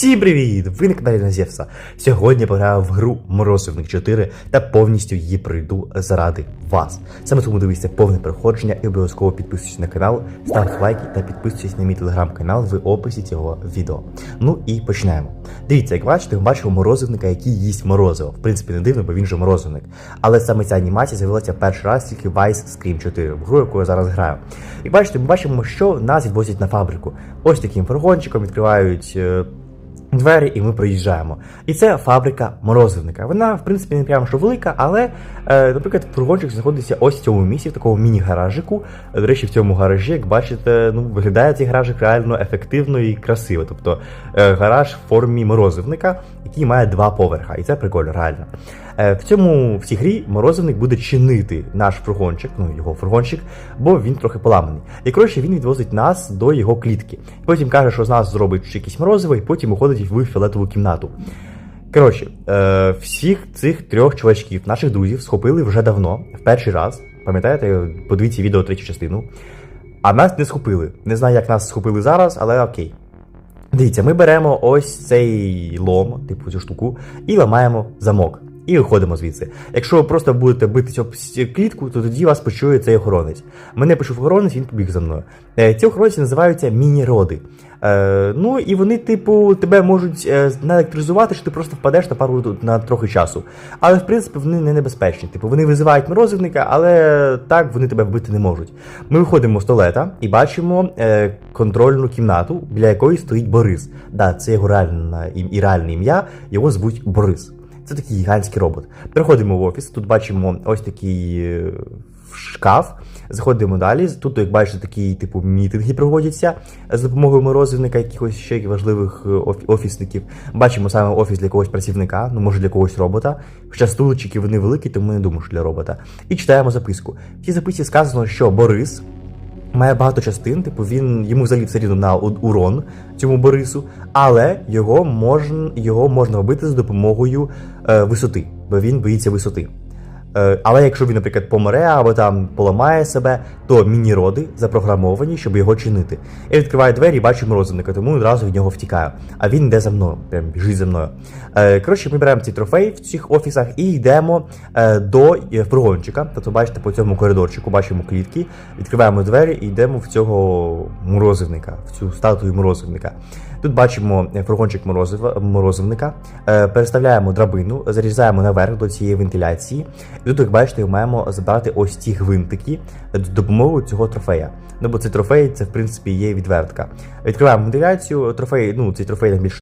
Всім привіт! Ви на каналі Назєвса. Сьогодні пограю в гру Морозивник 4 та повністю її пройду заради вас. Саме тому дивіться повне проходження і обов'язково підписуйтесь на канал, ставте лайки та підписуйтесь на мій телеграм-канал в описі цього відео. Ну і починаємо. Дивіться, як бачите, ми бачимо морозивника, який їсть морозиво. В принципі, не дивно, бо він же морозивник. Але саме ця анімація з'явилася перший раз тільки в Vice Scream 4, в гру, яку я зараз граю. Як бачите, ми бачимо, що нас відвозять на фабрику. Ось таким фургончиком відкривають. Двері, і ми приїжджаємо. І це фабрика морозивника. Вона, в принципі, не прямо що велика, але, е, наприклад, фургончик знаходиться ось в цьому місці, в такому міні-гаражику. До речі, в цьому гаражі, як бачите, ну, виглядає цей гаражик реально ефективно і красиво. Тобто е, гараж в формі морозивника, який має два поверха. І це прикольно, реально. Е, в цьому в цій грі морозивник буде чинити наш фургончик, ну його фургончик, бо він трохи поламаний. І коротше, він відвозить нас до його клітки. Потім каже, що з нас зробить якісь морозиво, і потім уходить в фіолетову кімнату. Коротше, е, всіх цих трьох чувачків, наших друзів, схопили вже давно, в перший раз. Пам'ятаєте, подивіться відео третю частину. А нас не схопили. Не знаю, як нас схопили зараз, але окей. Дивіться, ми беремо ось цей лом, типу цю штуку, і ламаємо замок. І виходимо звідси. Якщо ви просто будете битися об клітку, то тоді вас почує цей охоронець. Мене почув охоронець, він побіг за мною. Е, ці охоронці називаються міні-роди. Е, ну і вони, типу, тебе можуть е, наелектризувати, що ти просто впадеш на пару на трохи часу. Але в принципі вони не небезпечні. Типу вони визивають морозивника, але так вони тебе вбити не можуть. Ми виходимо з туалета і бачимо контрольну кімнату, біля якої стоїть Борис. Да, це його реальне ім'я, його звуть Борис. Це такий гігантський робот. Приходимо в офіс, тут бачимо ось такий е, шкаф. Заходимо далі. Тут, як бачите, такі типу мітинги проводяться з допомогою морозивника, якихось ще важливих е, офісників. Бачимо саме офіс для якогось працівника, ну може для когось робота. Хоча стуличики вони великі, тому не думаю, що для робота. І читаємо записку. В цій записці сказано, що Борис має багато частин, типу він йому взагалі все рівно на урон цьому Борису, але його можна, його можна вбити за допомогою е, висоти, бо він боїться висоти. Е, але якщо він, наприклад, помре або там поламає себе, то міні-роди запрограмовані, щоб його чинити. Я відкриваю двері і бачу морозивника, тому одразу від нього втікаю. А він йде за мною, прям біжить за мною. Е, коротше, ми беремо цей трофей в цих офісах і йдемо е, до фургончика. Тобто, бачите, по цьому коридорчику бачимо клітки, відкриваємо двері і йдемо в цього морозивника, в цю статую морозивника. Тут бачимо е, фургончик морозива, морозивника, е, переставляємо драбину, зарізаємо наверх до цієї вентиляції. І тут, як бачите, маємо забрати ось ці гвинтики з допомогою цього трофея. Ну бо цей трофей це в принципі є відвертка. Відкриваємо вентиляцію, трофей, ну цей трофей там більш